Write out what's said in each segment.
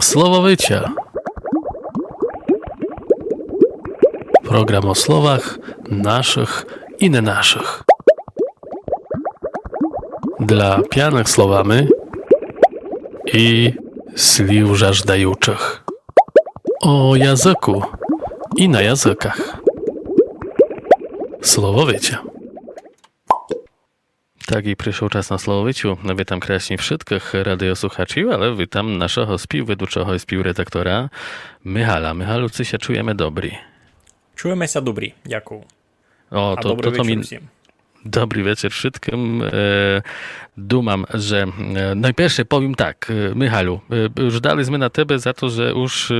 Słowowycia. Program o słowach naszych i nie naszych. Dla pianych słowami i sliw żażdajuczych. O języku i na językach. Słowowycia. Tak і прийшов час на Слововичу. Вітам красні wszystkich радіосухачів, але вітам нашого співведучого і співредактора Михайла. Михайлу, це ще чуємо добрі. Чуємося добрі, дякую. O, А to, добрий to, to вечір mi всім. Dobry wieczór wszystkim. E, dumam, że e, najpierw powiem tak, e, Michalu, już daliśmy na tebe za to, że już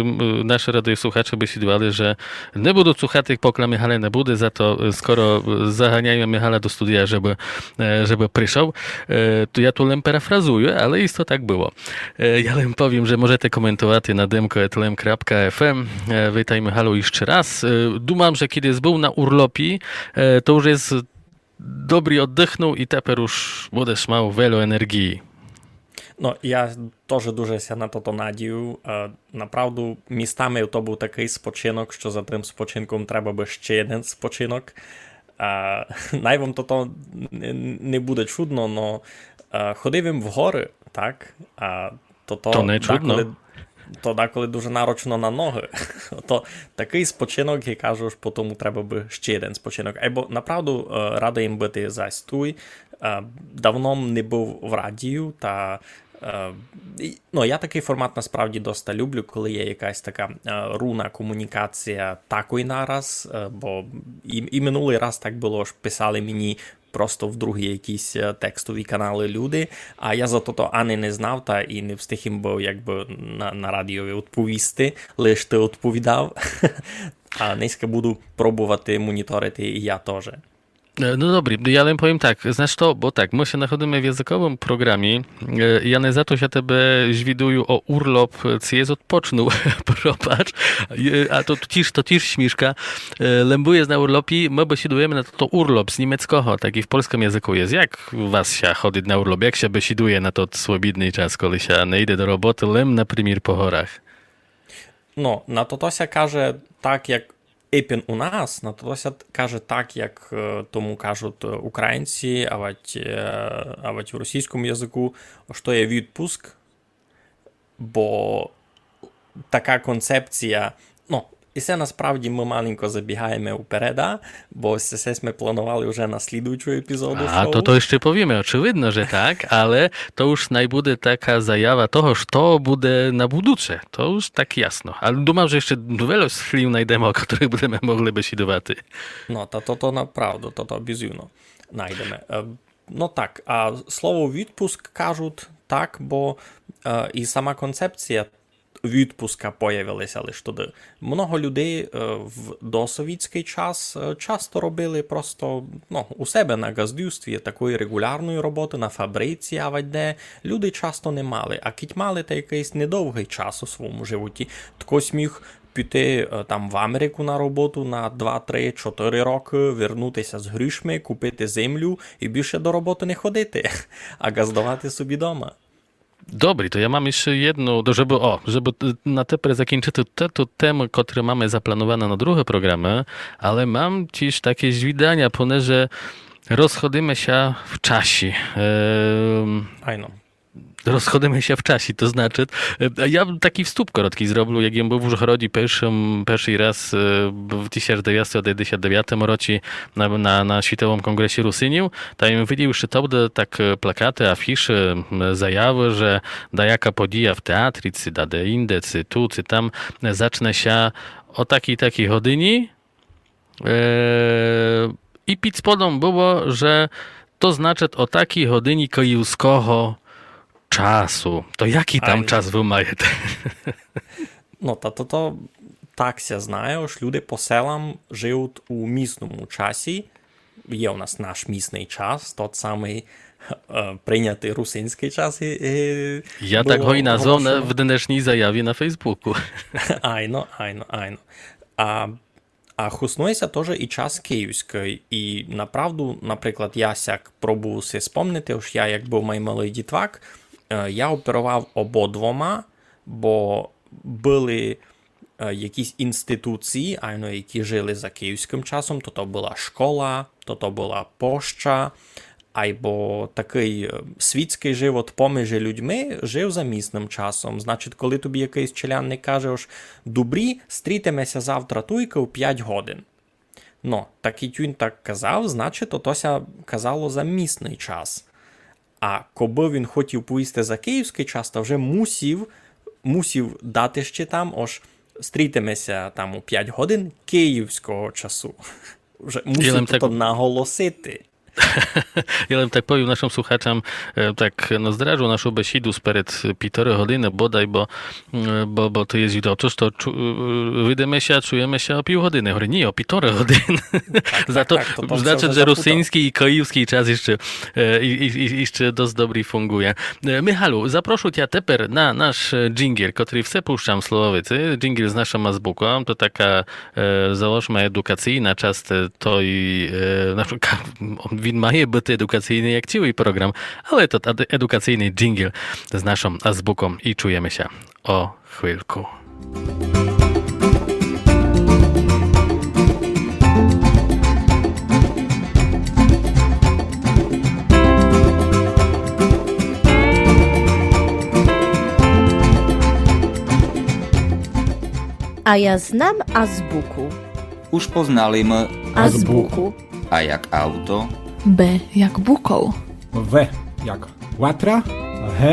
nasze radiosłuchacze by się dbali, że nie będą słuchać tych pokla Michale nie budy, za to skoro zaganiają Michala do studia, żeby, żeby przyszedł, to ja tu lem parafrazuję, ale jest to tak było. Ja lem powiem, że możecie komentować na demko.etlem.fm. Witaj Michalu jeszcze raz. Dumam, że kiedy był na urlopi, to już jest добрий oddychnął i тепер уж будеш мав вело енергії. Ну, я теж дуже ся на то надію. Е, Направду, містами то був такий спочинок, що за тим спочинком треба би ще один спочинок. Е, Най вам то, не- буде чудно, но е, ходив їм в гори, так? А, то, то, То не чудно. деколи- то деколи дуже нарочно на ноги. То такий спочинок, кажу ж, по тому треба би ще один спочинок. Або направду е, радий їм бити за стуй. Е, Давно не був в радію, та е, ну, я такий формат насправді доста люблю, коли є якась така руна комунікація такої нараз. Бо і, і минулий раз так було ж писали мені. Просто в другі якісь е, текстові канали люди, а я за то Ани не знав та і не встиг їм був якби на, на радіо відповісти, лиш ти відповідав. А низько буду пробувати моніторити і я теж. E, no dobry, ja powiem tak, znasz to, bo tak, my się nachodzimy w językowym programie, e, ja za to się tebe zwiduju o urlop, co jest odpocznął, propacz, e, a to tisz, to tisz śmiszka, lębuje na urlopi, my besidujemy na to, to urlop z niemieckiego, taki w polskim języku jest, jak was się chodzi na urlop, jak się besiduje na to słobidny czas, kiedy się nie idę do roboty, lem na premier po horach? No, na to to się każe tak, jak Епін у нас, на каже так, як е, тому кажуть е, українці, авать, вать, е, в російському язику, що є відпуск, бо така концепція, ну, і це насправді ми маленько забігаємо вперед, а, бо це ми планували вже на слідуючу епізоду A шоу. to to jeszcze powiemy, oczywidno, że tak, ale to już najbude taka zajawa toho, że bude na buducze. To już tak jasno. Ale думав, że jeszcze wiele слів знайдемо, o których będziemy mogli бесідувати. Ну, та то то направду, то то безумно найдемо. Е, Ну так, а слово відпуск кажуть так, бо е, і сама концепція відпуска появилася лише туди. Много людей е, в досовітський час е, часто робили просто ну, у себе на газдюстві такої регулярної роботи на фабриці, а де люди часто не мали. А кіть мали та якийсь недовгий час у своєму животі. Хтось міг піти е, там в Америку на роботу на 2, 3, 4 роки, вернутися з грішми, купити землю і більше до роботи не ходити, а газдувати собі дома. Dobry, to ja mam jeszcze jedną, to żeby, o, żeby na tepre zakończyć te, to temu, które mamy zaplanowane na drugie programy, ale mam też takie zwidania, ponieważ rozchodzimy się w czasie. Ehm, Fajno Rozchodzimy się w czasie, to znaczy, e, ja taki wstup krótki zrobił, jak jem był w Użchorodzi pierwszym, pierwszy raz e, w 1999 roku na, na, na Światowym Kongresie Rusyniu, tam im widział już to były tak e, plakaty, afisze, m, zajawy, że da jaka podija w teatrze, cy da de inde, cy tu, cy tam, e, zacznę się o takiej takiej godyni, e, i pід spodом było, że to znaczy o takiej godyni kojuskiego czasu. To jaki tam Ай. czas ви маєте? Ну, та то, то так ся знає, що люди по селам живуть у місному часі. Є у нас наш місний час, тот самий е, прийнятий русинський час. І, і було tak go i nazwał na, оголошено. w dnešní zajawie na Айно, айно, айно. А, а хуснується теж і час київський. І направду, наприклад, я сяк пробував си спомнити, ось я як був май малий дітвак, я оперував ободвома, бо були е, якісь інституції, айно, які жили за київським часом, то то була школа, то то була поща, або такий е, світський живот поміж людьми жив за місним часом. Значить, коли тобі якийсь челянник каже, ось, добрі, стрітимеся завтра туйка у 5 годин. Ну, так і тюнь так казав, значить, отося казало за місний час. А коби він хотів поїсти за київський час, то вже мусів, мусів дати ще там, ож стрітимеся там у 5 годин київського часу. Вже мусив наголосити. ja bym tak powiem naszym słuchaczom, e, tak no zdrażu naszą besidu spred pitory godziny bodaj, bo, e, bo, bo to jest i to. Otóż to czu, e, wydymy się, czujemy się o pół godziny. Mówię, nie, o pitory godziny. Tak, Za to, tak, to znaczy, że rosyjski i kojowski czas jeszcze, i, i, jeszcze dość dobry funguje. Michalu, zaproszę cię teper na nasz dżingiel, który wse puszczam słowicy. Dżingiel z naszą mazbuką, to taka, załóżmy, edukacyjna czas to i na przykład наш- ка- він має бути едукаційний як цілий програм, але тут ед- едукаційний джингл з нашим азбуком і чуємося о хвильку. A ja znam azbuku. Už poznali M Azbuku. A jak auto, B jak bukoł. W jak łatra, a H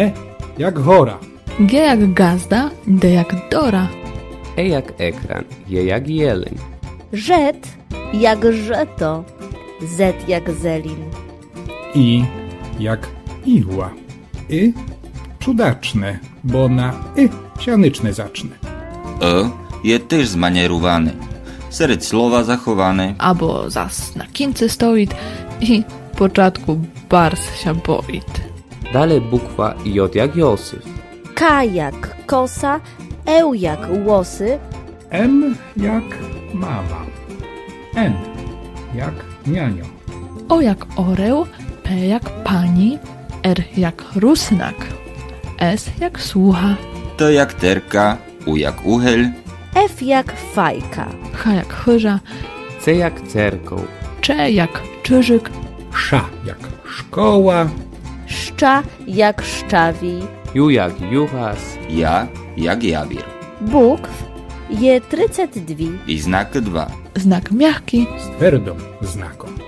jak chora. G jak gazda, D jak dora. E jak ekran, J jak jeleń. Rzet jak żeto, Z jak zelin. I jak igła. Y cudaczne, bo na y sianyczne zacznę. E je też zmanieruwany. Serec słowa zachowany. Albo za znakiem cystoid i w początku bars się boit. dalej bukwa J jak Josif, K jak kosa. Eł jak łosy. M jak mama. N jak nianio. O jak oreł, P jak pani, R jak rusnak, S jak słucha, T jak terka, U jak uchel, F jak fajka. H jak chyża, C jak cerkoł, Cze jak czyżyk, Sza jak szkoła. Szcza jak szczawi. Ju jak juchas, ja jak jawir. Bukw je 32. I znak 2. znak miachki, Z twardą znaką.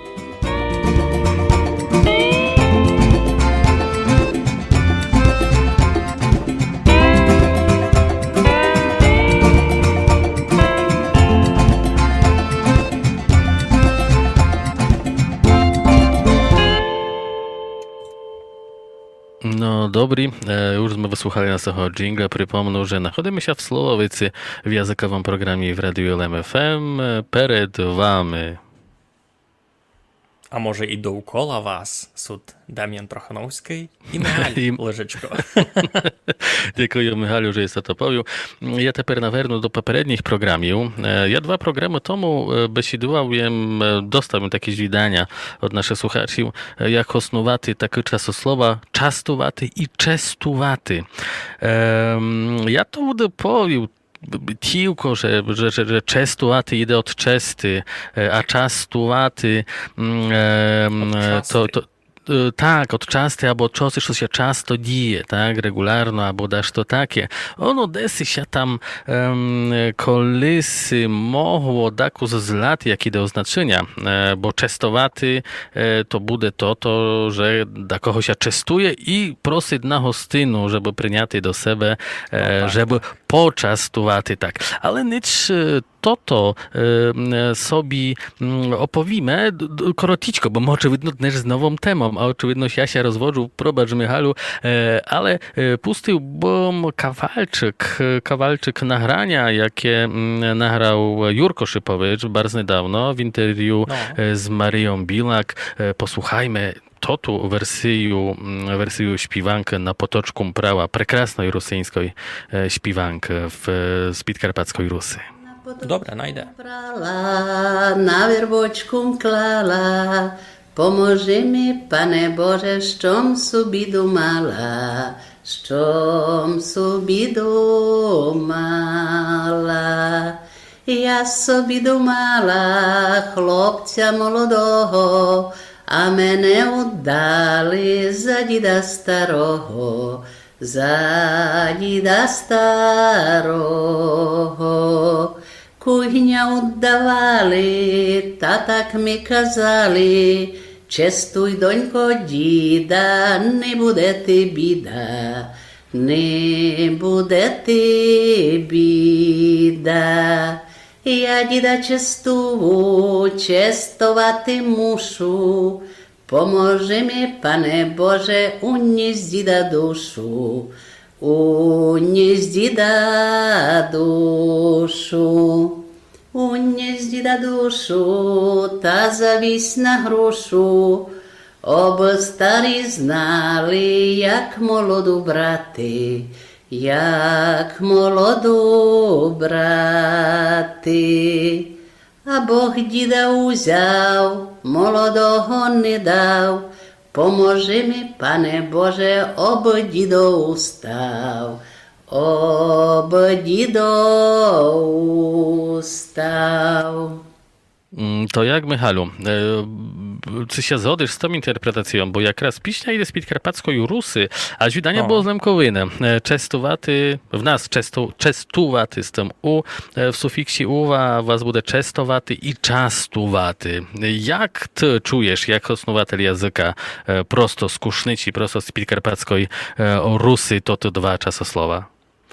Dobry. E, już sme wysłuchali naszego dżingla. Przypomnę, że nachodzimy się w Słowowicy w jazykowym programie w Radiu LMFM. E, Przed wami А може і довкола вас суд Дем'ян Трохановський і Мигаль Лежичко. Дякую, że jest to powiedział. Ja тепер наверну до попередніх програмів. Е, Я два програми тому е, бесідував, е, достав такі звідання від наших слухачів, е, як основати таке часослова частувати і честувати. Ем, Я то буде повів Тільки, że, że, że, że częstowaty idę od czesty, e, a częstowaty mm, em, Od to, czasty. to, E, Tak, od части або чогось, що się часто діє, так, регулярно, або дещо таке. Воно десь ще там ем, колись могло таку злати, як іде означення, е, бо частувати е, то буде то, то, że da kogoś się częstuje i prosić na hostину, żeby przyняти до себе, е, так, żeby почастувати, так. Але ніч е, то-то е, м, собі м, оповіме д- д- коротічко, bo очевидно теж з новим темом, а очевидно я się rozwodził, probacz Michalu, e, ale e, pustił bym kawalczyk, e, kawalczyk nagrania, jakie mm, nagrał Jurko Szypowicz bardzo niedawno w interwiu No. e, z Marią Bilak. E, Posłuchajmy to tu wersję, mm, wersję śpiewankę na potoczku prała, prekrasnej rosyjskiej e, śpiewankę w, z Підкарпатської Руси. Добре, найде. Брала, на вербочку клала, поможи mi, pane Bože, що собі думала, Щом собі думала, я собі думала хлопця молодого, а мене удали за діда старого, за діда старого. Куйня удавали, та так ми казали, честуй, донько, діда, не буде ти біда, не буде ти біда. Я діда честуву, честувати мушу, Поможи ми, пане Боже, уніс діда душу, Уніс діда душу, уніс діда душу, та завісь на грушу, об старі знали, як молоду брати, як молоду брати. А Бог діда узяв, молодого не дав, поможи ми, пане Боже, об дідо устав, об дідо устав. Mm, To jak, Michalu, e, czy się zgodzisz z tą interpretacją? Bo jak raz piśnia idzie z було з Лемковини. Е, Честувати, в нас често, честувати з тим у, е, в суфіксі ува, а у вас буде честувати і частувати. Як ти чуєш, як основатель язика, е, просто з Кушничі, просто з Підкарпатської Руси, то то два часослова?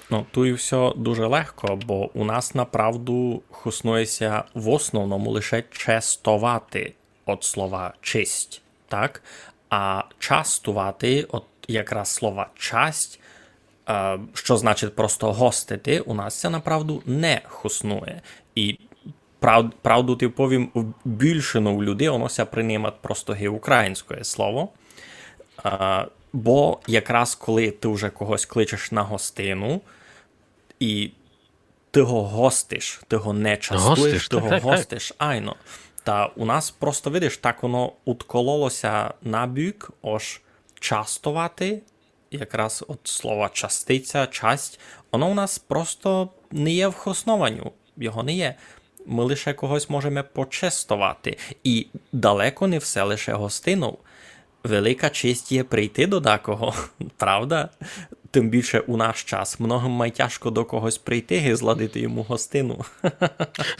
Ну, тут і все дуже легко, бо у нас направду хуснується в основному лише честувати від слова честь, так? А частувати, от якраз слова часть, е, що значить просто гостити, у нас це направду не хуснує. І прав, правду ти повім, в більшину людей воно ся приймає просто ге українське слово. Е, бо якраз коли ти вже когось кличеш на гостину, і ти го гостиш, ти го не частуєш, ти го гостиш, айно. Та у нас просто видиш, так воно уткололося на бік, ож частувати, якраз от слова частиця, часть, воно у нас просто не є в основанню, його не є. Ми лише когось можемо почестувати. І далеко не все лише гостинув. Велика честь є прийти до декого, правда? Тим більше у наш час. Многим май тяжко до когось прийти і зладити йому гостину.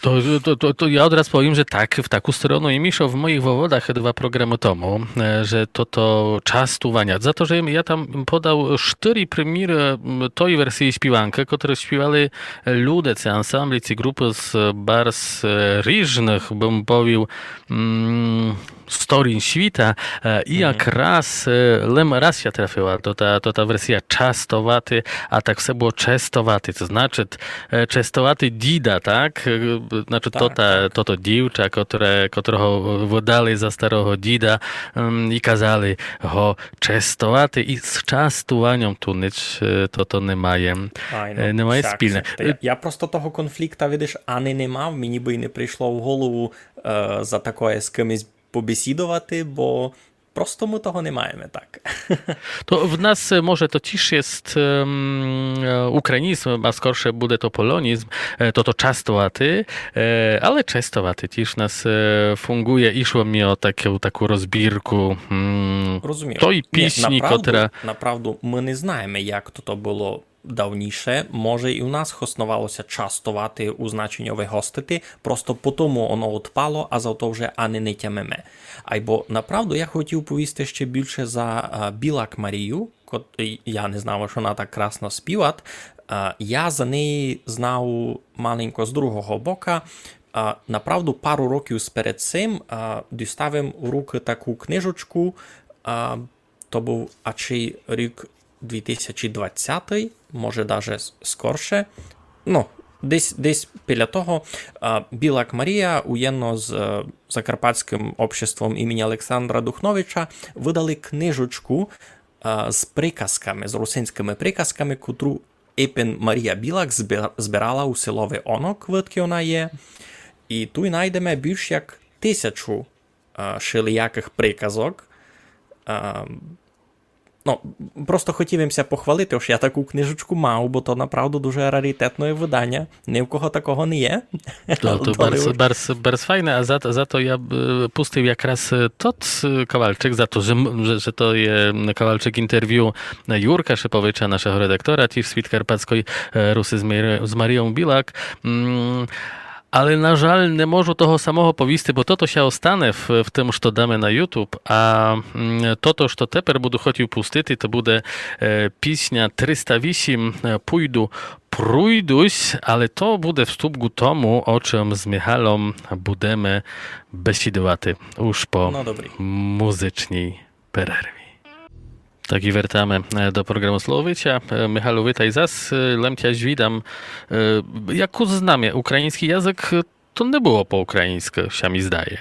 To, to, to, to ja od razu powiem, że tak, w taką stronę i Miszo w moich wowodach dwa programy temu, e, że to to czas tuwania. Za to, że ja tam podał cztery premiery tej wersji śpiewanki, które śpiewali ludzie, ci ansambli, ci grupy z bars różnych, bym powiedział, mm, sторін світа, е, і якраз е, лем раз trafiła, to ta, to ta wersja частувати, а так все було честувати. Це значить честувати діда, так? Значить, Так, та, так. то, то дівча, котре, котрого видали за старого діда і казали го честувати. І з частуванням тут ніч е, то, то немає. Ай, Е, немає всяк, спільне. всяк. Та Я, просто того конфлікта, видиш, ані не мав, мені би й не прийшло в голову е, за такое з кимось побесідувати, бо просто ми того не маємо так. To w nas e, może to ciż jest um, e, ukrainizm, a skorsze bude to polonizm, e, to to częstowaty, e, ale częstowaty ciż nas e, funguje. Išło mi o taką, taką rozbirku mm, тої Ні, пісні, направду, котра направду ми не знаємо, як то, то було давніше. Може, і у нас основалося частувати у значенні вигостити, просто по тому воно отпало, а зато вже ані не тямеме. Айбо направду я хотів повісти ще більше за а, Білак Марію, кот, я не знав, що вона так красно співат. А, я за неї знав маленько з другого бока. А, направду, пару років перед цим а, діставив у руки таку книжечку. А, то був ачий рік 2020, може навіть скорше. Ну, десь, десь біля того а, Білак Марія уєдно з е, Закарпатським обществом імені Олександра Духновича видали книжечку з приказками, з русинськими приказками, котру Іпен Марія Білак збирала у селове Онок, видки вона є. І тут знайдемо більш як тисячу шиліяких приказок. Ну, просто хотівся похвалити, що я таку книжечку мав, бо то направду дуже раритетне видання. Ні в кого такого не є. To, to bardzo, bardzo, bardzo fajne, a za, to- za to ja e, pustił jaкраз tot e, Kowalczyk, za to, że, że, że to je Kowalczyk interwiu Jurka Szypowicza, naszego redaktora TIF Świt Karpackiej e, Rusy z, Mar- z Marią Bilak. Mm, ale na żal nie можу того самого повісти, бо то, то ще остане в, в тим, що даме на YouTube, а то, то, що тепер буду хотів пустити, то буде е, пісня 308 е, «Pójdu, prójduś», але то буде вступ к тому, о чим з Михайлом будемо бесідувати уж по добрий. muzycznej перерві. Tak i wracamy e, do programu Słowowicia. E, Michalu, witaj zas. E, Lemciaś widam. Jak uznamie, ukraiński język to nie było po ukraińsku, się mi zdaje.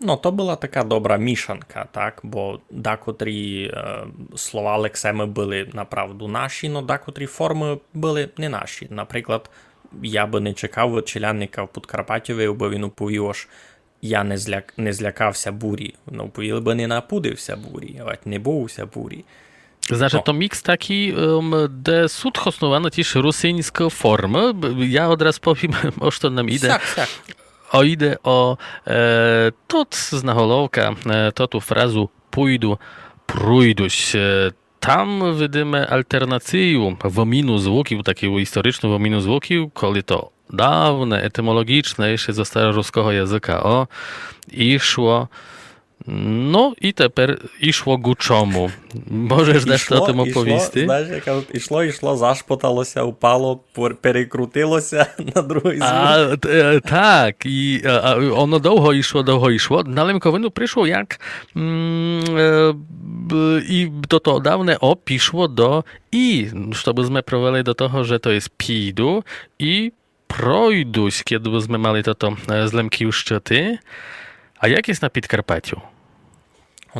Ну, то була така добра мішанка, так? Бо декотрі е, слова лексеми були направду наші, але декотрі форми були не наші. Наприклад, я би не чекав челянника в Подкарпатєві, бо він оповів, аж я не, зляк, не злякався бурі. Ну, би не напудився бурі, а не боувся бурі. Znaczy, to miks taki, um, de sud też rusyńską formę. Ja od razu powiem, o co nam idę. Сяк, сяк. O idę o e, tot z naholowka, e, to frazu pójdu, prójduś. E, tam widzimy alternację wominu zwłoki, takiego historycznego wominu zwłoki, kiedy to dawne, etymologiczne, jeszcze ze staroruskiego języka, o, i szło No і тепер ішло гучому. Можеш десь о тим оповісти? знаєш, як кажуть, ішло, ішло, зашпоталося, упало, перекрутилося на другий. А, так, і а, воно довго йшло, довго йшло. На Лемковину прийшло як і до того давне о пішло до і, щоб ми провели до того, що то є піду і пройдусь, kiedy ми мали то з Лемківщини. А як є на Підкарпаттю?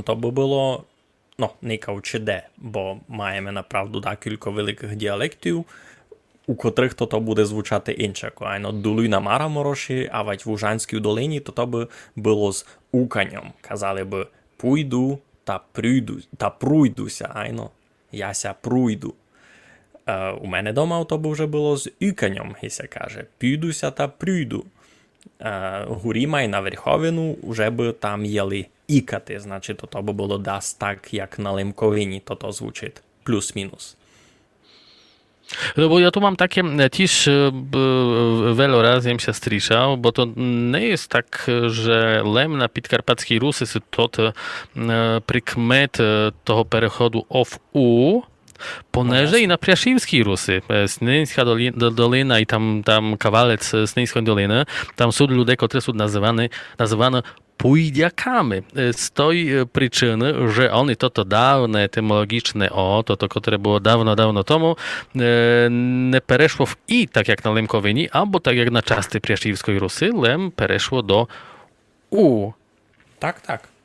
То би було, ну, не кажучи де, бо маємо направду декілька великих діалектів, у котрих то, то буде звучати інше. Айно дулуй на Мара Мороші, а в Ужанській долині, то то би було з уканням. Казали би пуйду та прийду, та пройдуся, айно, яся пройду. Е, у мене дома то би вже було з іканням, гіся каже, підуся та прийду. Е, Гуріма і на верховину вже би там єли ікати, значить, то, то би було дас так, як на лимковині, то то звучить плюс-мінус. Bo ja tu mam takie też wiele razy się słyszał, bo to nie jest tak, że lem na Podkarpackiej Rusy to te, prikmet e, toho переходу of U, Poneżej no na Priaszywskiej Rusy, e, Snyńska Dolina i tam, tam kawalec e, Snyńskiej Doliny, tam sud ludek od razu nazywany, nazywano pójdziakami. E, Z tej przyczyny, że oni to to dawne etymologiczne o, to to, które było dawno, dawno temu, nie przeszło w i, tak jak na Lemkowyni, albo tak jak na czasy Priaszywskiej Rusy, Lem przeszło do u. Tak, tak.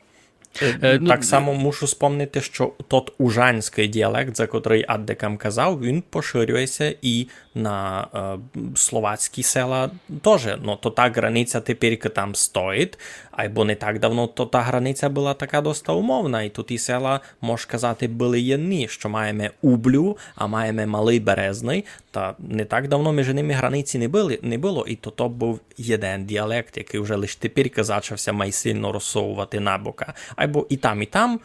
Е, ну, так само мушу спомнити, що тот ужанський діалект, за котрий Аддекам казав, він поширюється і на е, словацькі села теж. Ну, то та границя тепер там стоїть, або не так давно, то та границя була така доста умовна, і тут і села, можеш казати, були єдні, що маємо Ублю, а маємо Малий Березний, та не так давно між ними границі не, були, не було, і то то був єдин діалект, який вже лише тепер зачався май сильно розсовувати на бока. Або і там, і там,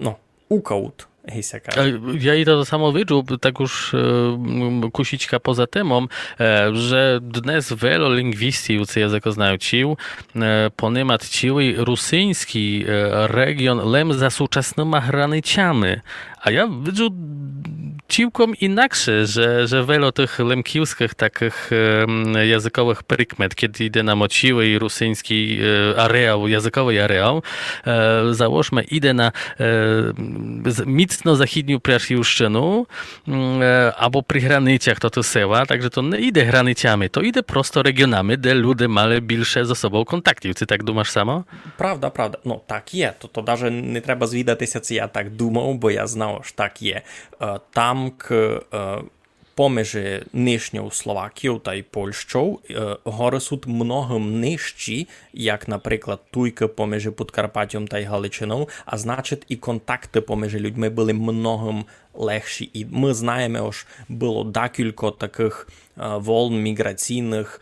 ну, укаут, гейся каже. E, Ja i to samo wyczuł, tak już e, m, kusićka poza temą, e, że dnes wielu lingwistów, językoznawców, e, poniemat ciły rusyński e, region lem za współczesnymi granicami. A ja wyczuł ciłkom inaksze, że, że wielu tych lemkiwskich takich e, językowych prikmet, kiedy idę na mociły i rusyński e, areał, językowy areał, e, załóżmy, idę na e, mocno zachodnią Priaszywszczynu, mm, e, albo przy granicach to to sela, także to nie idę granicami, to idę prosto regionami, gdzie ludzie mali більше ze sobą kontaktів. Ty tak думаєш само? Правда, правда. Ну, так є. То, то навіть не треба звідатися, це я так думав, бо я знав, що так є. Е, Там к е, поміж нижньою Словакією та й Польщею е, гори суд многим нижчі, як, наприклад, туйки поміж Подкарпаттям та й Галичиною, а значить і контакти поміж людьми були многим легші. І ми знаємо, що було декілька таких е, волн міграційних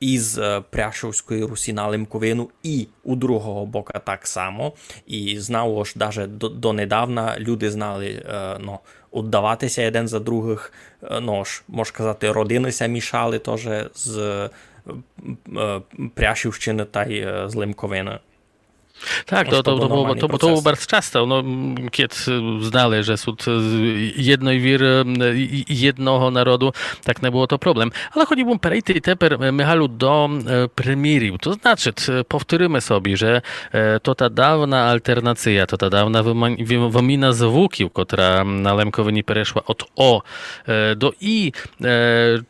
із е, Пряшовської Русі на Лимковину і у другого бока так само. І знало ж, навіть до, донедавна люди знали е, ну, віддаватися один за других. Е, Ну, ж, можна сказати, родинися мішали теж з Пряшівщини та й з Лимковини. Tak, Może to, to to, był to, było, normalny to, to było proces. bardzo często. No, m, kiedy znali, że są jednej wiry, jednego narodu, tak nie było to problem. Ale chodziłbym перейти тепер, Михайлу, до е, примірів. То значить, е, повторимо собі, że е, то та давна альтернація, то та давна вима- ві- виміна звуків, котра на Лемковині перейшла від О е, до І, е,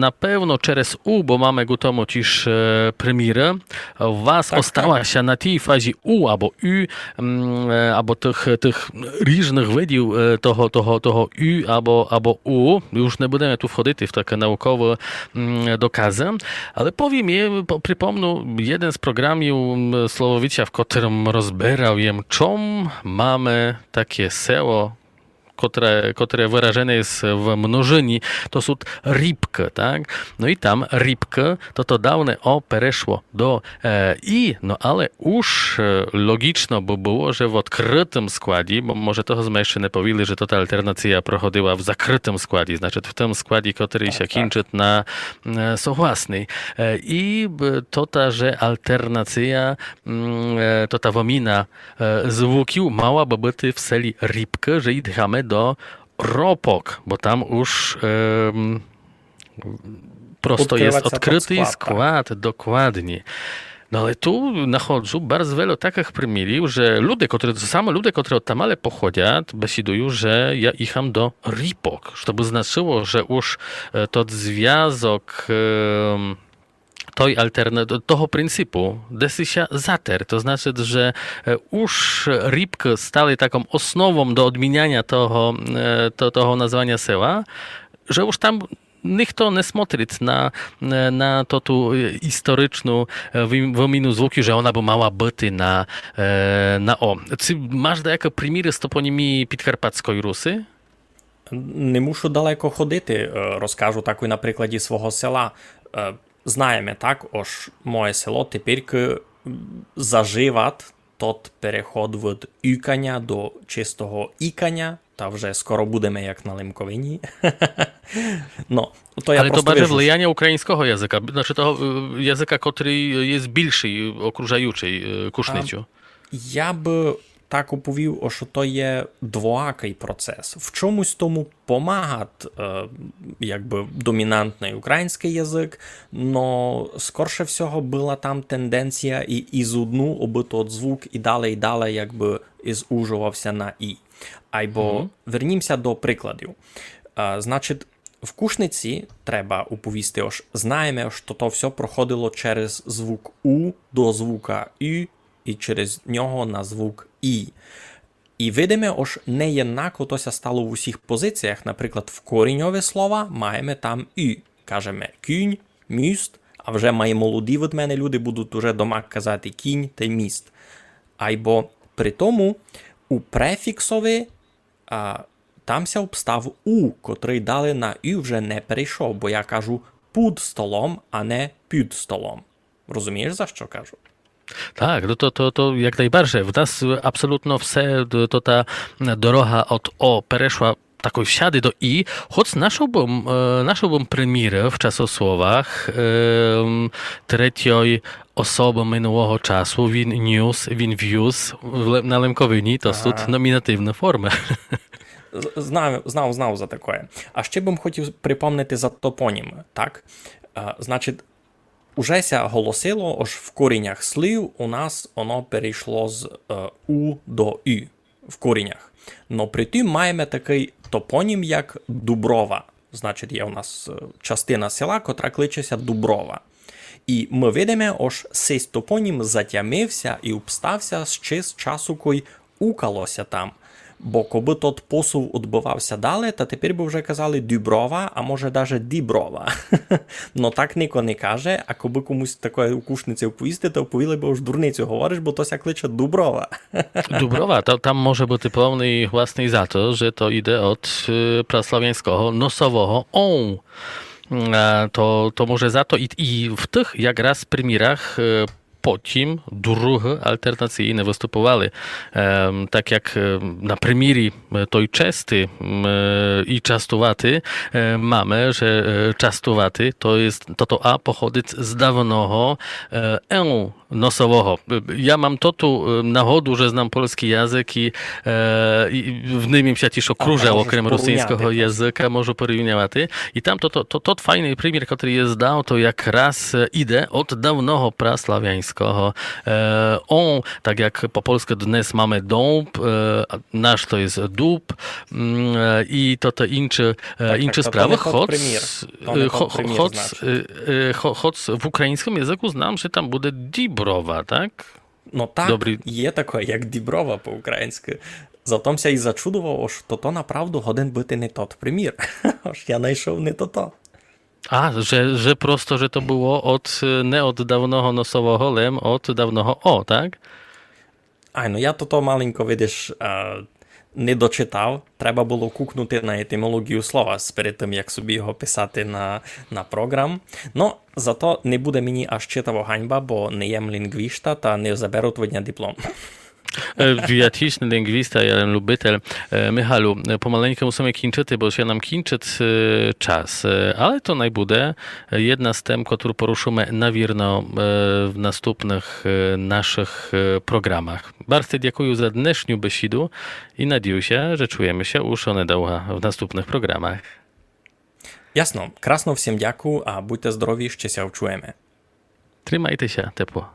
напевно, через У, bo mamy ku tomu też e, premierę, u was Tak, ostała się na tej fazie U albo U, mm, e, albo tych, tych różnych видів e, того, того, того U albo, albo U. Już nie będziemy tu wchodzić w takie naukowe mm, dokazy, ale powiem je, po- przypomnę, jeden z programów mm, Słowowicia, w którym rozbierał jem, czym mamy takie seło, które, które wyrażone jest w mnożyni, to są rybkę, tak? No i tam rybkę, to to dawne o pereszło do e, i, no ale już e, logiczno by było, że w odkrytym składzie, bo może to jeszcze nie powiedzieli, że to ta alternacja prochodziła w zakrytym składzie, znaczy w tym składzie, który się kończy na e, sochłasnej. E, I b- to ta, że alternacja, mm, e, to ta womina e, zwukił mała by być w seli rybkę, że do ropok, bo tam już em, prosto jest odkryty skład, skład, dokładnie. No ale tu nachodzą bardzo wiele takich primierów, że ludzie, które, same ludzie, które od tamale pochodzą, besidują, że ja icham do ripok, to by znaczyło, że już e, to związek той альтерна... того принципу десися затер. То значить, że e, już rybki stały taką osnową do odmieniania того, e, to, того nazwania sela, że już tam ніхто не смотрить на, на ту історичну виміну звуків, що вона б мала бути на, на О. Чи маєш деякі приміри з топонімії Підкарпатської Руси? Не мушу далеко ходити, розкажу так і на прикладі свого села. Знаємо, так, ось моє село тепер заживат тот переход від ікання до чистого ікання, та вже скоро будемо як на Лимковині. No, ja Ale to просто bardziej вижу, влияние українського язика, значить того е, язика, котрий є більший, окружаючий е, кушницю. Я б так оповів, що то є двоакий процес. В чомусь тому помагат, е, якби домінантний український язик, но скорше всього була там тенденція і із одну оби тот звук і далі, і далі, якби ізужувався на і. Айбо вернімося до прикладів. Е, значить, в кушниці треба уповісти, ось знаємо, що то все проходило через звук У до звука Ю і через нього на звук І. І видимо, ось не єднако тося стало в усіх позиціях. Наприклад, в коріньові слова маємо там Ю. Кажемо кінь, міст, а вже мої молоді від мене люди будуть уже дома казати кінь та міст. Айбо при тому у префіксові а, тамся обстав У, котрий далі на Ю вже не перейшов, бо я кажу під столом, а не під столом. Розумієш, за що кажу? Tak, no to, to, to jak najbardziej. W nas absolutno все, to ta droga od O перейшла такої вsiady do I, choć naszą bym, e, naszą bym premierę w czasosłowach e, trzeciej osoby minionego czasu, win news, win views w- na Lemkowyni, to są nominatywne formy. З- Знав, знав, знав за таке. А ще б хотів припомнити за топоніми, так? Значить, Ужеся голосило, аж в коріннях слів у нас воно перейшло з е, У до Ю в коріннях. Но при тим маємо такий топонім, як Дуброва. Значить, є у нас е, частина села, котра кличеться Дуброва. І ми видимо, аж цей топонім затямився і обстався ще з часу, кой укалося там. Бо коби тот посув відбувався далі, то тепер би вже казали Дюброва, а може навіть Діброва. Но так ніко не каже, а коби комусь такої укушниці оповісти, то оповіли би уж дурницю говориш, бо то ся кличе Дуброва. Dubrowa, to, tam może być pełny własny za to, że to idzie od prasłowiańskiego nosowego on. To, to może za to i, i w tych jak raz premierach e, потім друге альтернаційне виступували. Е, так як е, на примірі е, той чести е, і частувати е, mamy, że e, частувати, to jest, to to A pochodzi z dawnego No. Ja mam to tu nachodu, że znam polski język i, e, i wnymię się też okrużał okrem rosyjskiego języka, może porównywaty. I tam to, to, to, to fajny premier, który jest dał, to jak raz e, idę od dawnego praslawiańskiego. E, on, tak jak po polsku dnes mamy dąb, e, nasz to jest dób mm, e, i to te inczy, e, tak, inczy tak, sprawy. Choć, w ukraińskim języku znam, że tam będzie dibr dibrowa, tak? Ну так, Добрий. є таке, як Діброва по-українськи. Затом ся і зачудував, що то направду годен бити не тот примір. Аж я знайшов не то то. А, że, że prosto, że to było od, nie od dawnego nosowego, lem od dawnego o, tak? Ай, ну я то то маленько, видиш, е, не дочитав. Треба було кукнути на етимологію слова перед тим, як собі його писати на, на програм. Ну, зато не буде мені аж читаво ганьба, бо не єм лінгвіста та не заберу твоє диплом. E, Wiatyczny lingwista, ja lubitel. E, Michalu, e, pomaleńkę musimy kończyć, bo się nam kończy e, czas. E, Ale to najbude jedna z tem, którą poruszymy na wierno e, w następnych e, naszych e, programach. Bardzo dziękuję za dnešniu besidu i nadzieję się, że czujemy się już onedługo w następnych programach. Ясно, красно всім дякую, а будьте здорові, ще ся вчуємо. Trzymajcie się, ciepło.